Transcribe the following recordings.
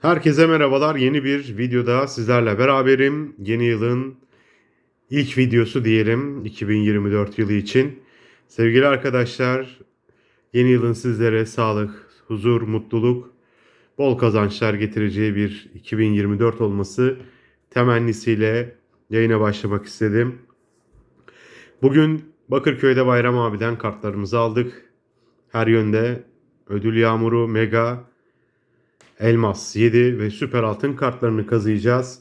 Herkese merhabalar. Yeni bir videoda sizlerle beraberim. Yeni yılın ilk videosu diyelim 2024 yılı için. Sevgili arkadaşlar, yeni yılın sizlere sağlık, huzur, mutluluk, bol kazançlar getireceği bir 2024 olması temennisiyle yayına başlamak istedim. Bugün Bakırköy'de Bayram abiden kartlarımızı aldık. Her yönde ödül yağmuru, mega, elmas 7 ve süper altın kartlarını kazıyacağız.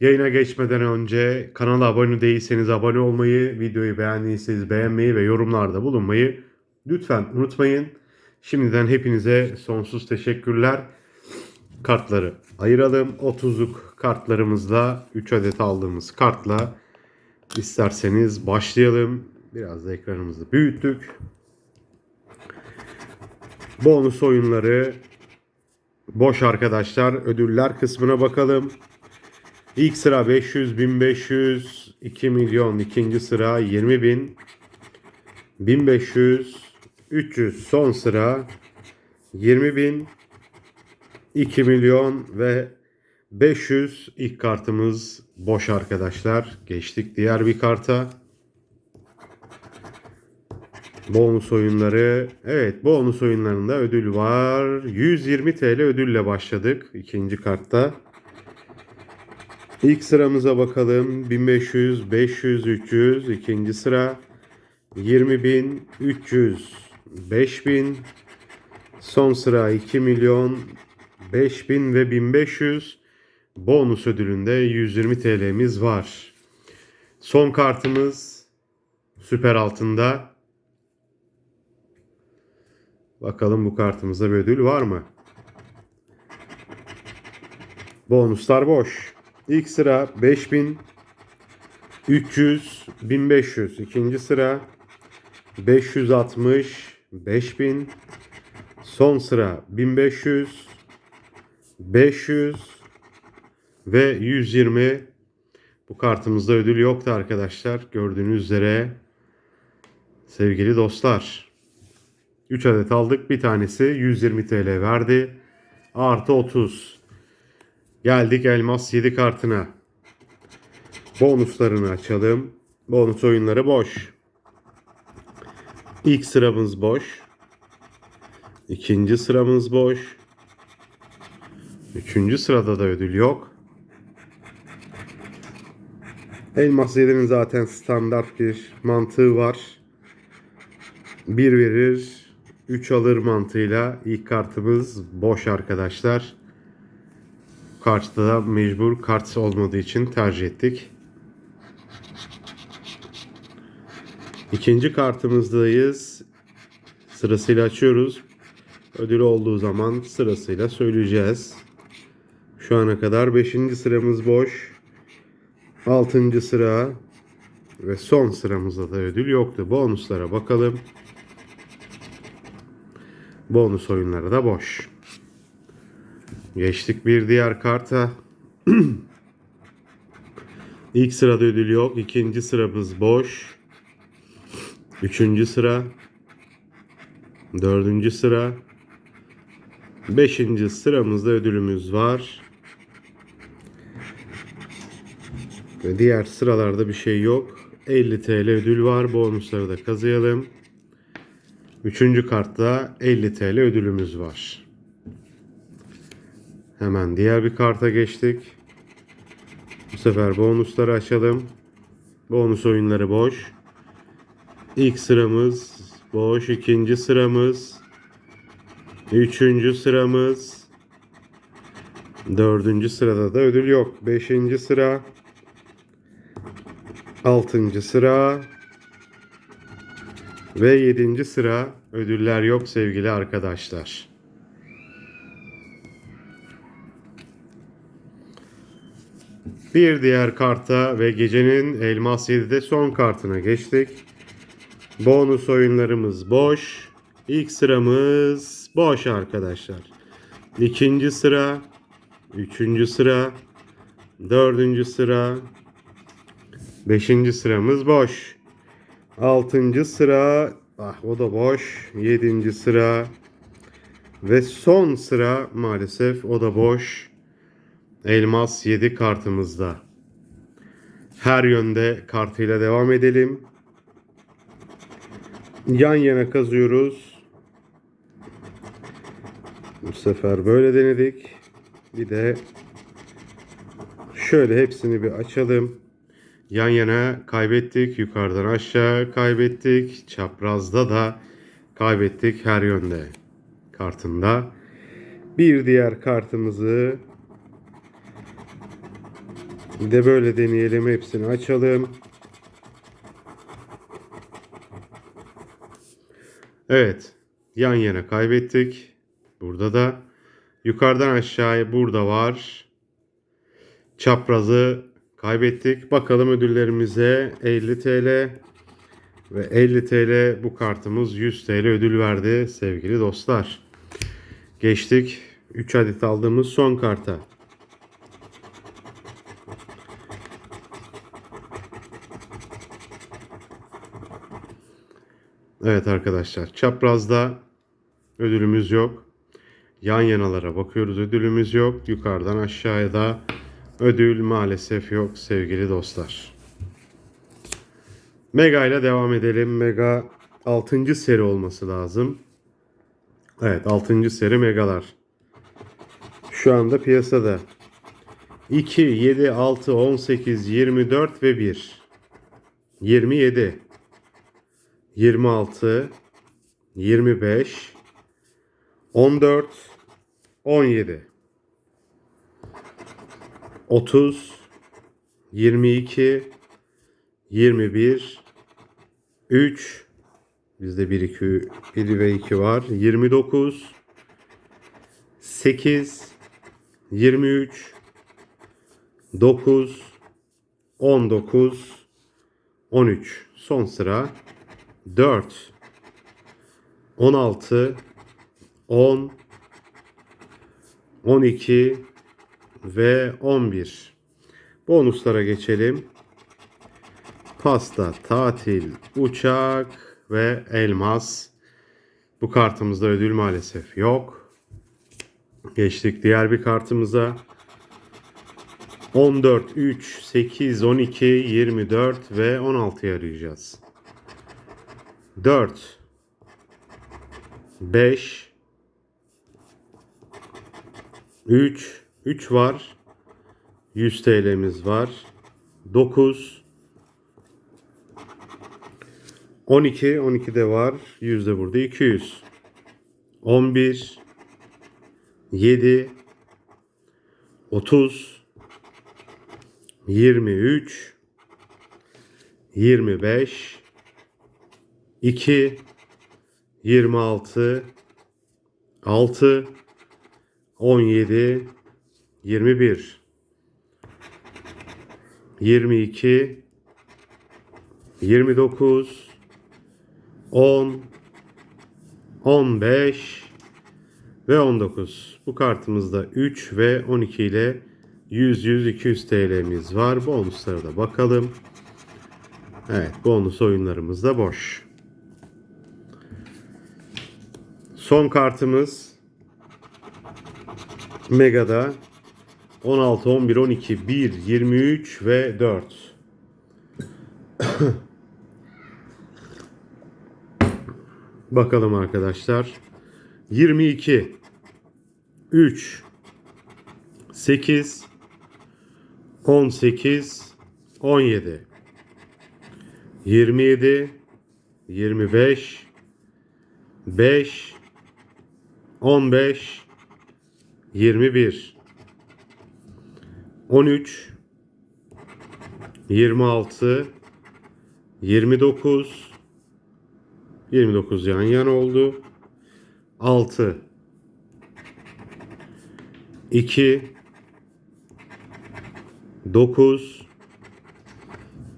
Yayına geçmeden önce kanala abone değilseniz abone olmayı, videoyu beğendiyseniz beğenmeyi ve yorumlarda bulunmayı lütfen unutmayın. Şimdiden hepinize sonsuz teşekkürler. Kartları ayıralım. 30'luk kartlarımızla 3 adet aldığımız kartla isterseniz başlayalım. Biraz da ekranımızı büyüttük. Bonus oyunları Boş arkadaşlar. Ödüller kısmına bakalım. İlk sıra 500, 1500, 2 milyon. ikinci sıra 20 bin. 1500, 300 son sıra 20 bin. 2 milyon ve 500 ilk kartımız boş arkadaşlar. Geçtik diğer bir karta. Bonus oyunları. Evet bonus oyunlarında ödül var. 120 TL ödülle başladık ikinci kartta. İlk sıramıza bakalım. 1500, 500, 300. ikinci sıra 20.000, 300, 5000. Son sıra 2 milyon, 5000 ve 1500. Bonus ödülünde 120 TL'miz var. Son kartımız süper altında. Bakalım bu kartımızda bir ödül var mı? Bonuslar boş. İlk sıra 5000 300 1500. İkinci sıra 560 5000. Son sıra 1500 500 ve 120. Bu kartımızda ödül yoktu arkadaşlar. Gördüğünüz üzere sevgili dostlar. 3 adet aldık. Bir tanesi 120 TL verdi. Artı 30. Geldik elmas 7 kartına. Bonuslarını açalım. Bonus oyunları boş. İlk sıramız boş. İkinci sıramız boş. Üçüncü sırada da ödül yok. Elmas 7'nin zaten standart bir mantığı var. 1 verir, 3 alır mantığıyla ilk kartımız boş arkadaşlar. Kartta da mecbur kart olmadığı için tercih ettik. İkinci kartımızdayız. Sırasıyla açıyoruz. Ödül olduğu zaman sırasıyla söyleyeceğiz. Şu ana kadar 5. sıramız boş. 6. sıra ve son sıramızda da ödül yoktu. Bonuslara bakalım. Bonus oyunları da boş. Geçtik bir diğer karta. İlk sırada ödül yok. İkinci sıramız boş. Üçüncü sıra. Dördüncü sıra. Beşinci sıramızda ödülümüz var. Ve diğer sıralarda bir şey yok. 50 TL ödül var. Bonusları da kazıyalım. Üçüncü kartta 50 TL ödülümüz var. Hemen diğer bir karta geçtik. Bu sefer bonusları açalım. Bonus oyunları boş. İlk sıramız boş. ikinci sıramız. Üçüncü sıramız. Dördüncü sırada da ödül yok. Beşinci sıra. Altıncı sıra. Ve 7. sıra ödüller yok sevgili arkadaşlar. Bir diğer karta ve gecenin Elmas 7'de son kartına geçtik. Bonus oyunlarımız boş. İlk sıramız boş arkadaşlar. İkinci sıra, üçüncü sıra, dördüncü sıra, beşinci sıramız boş. 6. sıra ah o da boş. 7. sıra Ve son sıra maalesef o da boş. Elmas 7 kartımızda. Her yönde kartıyla devam edelim. Yan yana kazıyoruz. Bu sefer böyle denedik. Bir de şöyle hepsini bir açalım. Yan yana kaybettik. Yukarıdan aşağı kaybettik. Çaprazda da kaybettik her yönde kartında. Bir diğer kartımızı de böyle deneyelim. Hepsini açalım. Evet. Yan yana kaybettik. Burada da yukarıdan aşağıya burada var. Çaprazı kaybettik. Bakalım ödüllerimize 50 TL ve 50 TL bu kartımız 100 TL ödül verdi sevgili dostlar. Geçtik 3 adet aldığımız son karta. Evet arkadaşlar çaprazda ödülümüz yok. Yan yanalara bakıyoruz ödülümüz yok. Yukarıdan aşağıya da ödül maalesef yok sevgili dostlar. Mega ile devam edelim. Mega 6. seri olması lazım. Evet 6. seri Megalar. Şu anda piyasada. 2, 7, 6, 18, 24 ve 1. 27. 26, 25, 14, 17, 30, 22, 21, 3, bizde 1, 2, 1 ve 2 var, 29, 8, 23, 9, 19, 13. Son sıra 4 16 10 12 ve 11. Bonuslara geçelim. Pasta, tatil, uçak ve elmas. Bu kartımızda ödül maalesef yok. Geçtik diğer bir kartımıza. 14, 3, 8, 12, 24 ve 16'yı arayacağız. 4 5 3 3 var. 100 TL'miz var. 9 12 12 de var. 100 de burada 200. 11 7 30 23 25 2 26 6 17 21 22 29 10 15 ve 19. Bu kartımızda 3 ve 12 ile 100 100 200 TL'miz var. Bonuslara da bakalım. Evet, bonus oyunlarımız da boş. Son kartımız Mega'da 16, 11, 12, 1, 23 ve 4. Bakalım arkadaşlar. 22 3 8 18 17 27 25 5 15 21 13 26 29 29 yan yana oldu. 6 2 9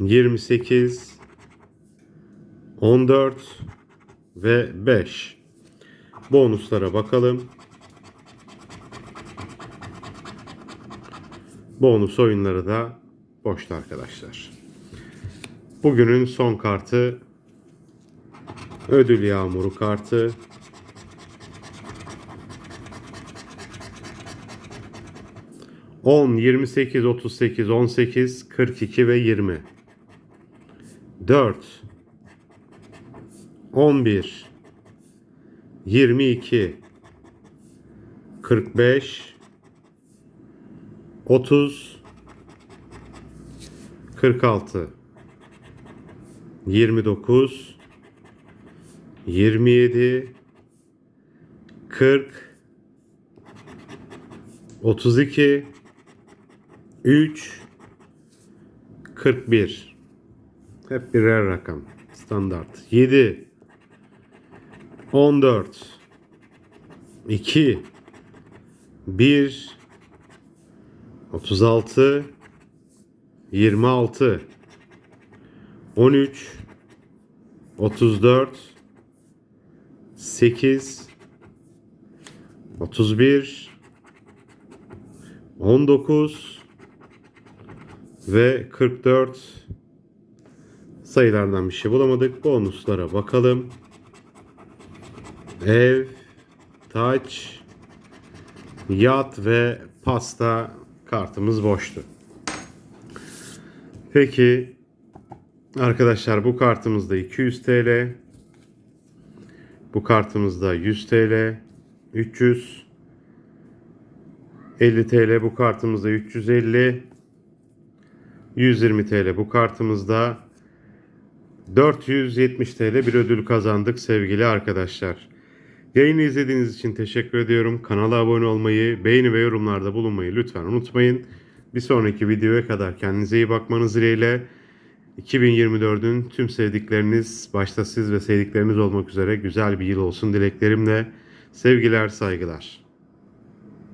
28 14 ve 5 bonuslara bakalım. Bonus oyunları da boşta arkadaşlar. Bugünün son kartı ödül yağmuru kartı. On, yirmi sekiz, otuz sekiz, on sekiz, kırk iki ve yirmi. Dört, on bir, yirmi iki, kırk beş, 30, 46, 29, 27, 40, 32, 3, 41. Hep birer rakam. Standart. 7, 14, 2, 1, 36, 26, 13, 34, 8, 31, 19 ve 44 sayılardan bir şey bulamadık. Bonuslara bakalım. Ev, taç, yat ve pasta kartımız boştu. Peki arkadaşlar bu kartımızda 200 TL. Bu kartımızda 100 TL. 300 50 TL bu kartımızda 350 120 TL bu kartımızda 470 TL bir ödül kazandık sevgili arkadaşlar. Yayını izlediğiniz için teşekkür ediyorum. Kanala abone olmayı, beğeni ve yorumlarda bulunmayı lütfen unutmayın. Bir sonraki videoya kadar kendinize iyi bakmanız dileğiyle 2024'ün tüm sevdikleriniz, başta siz ve sevdikleriniz olmak üzere güzel bir yıl olsun dileklerimle. Sevgiler, saygılar.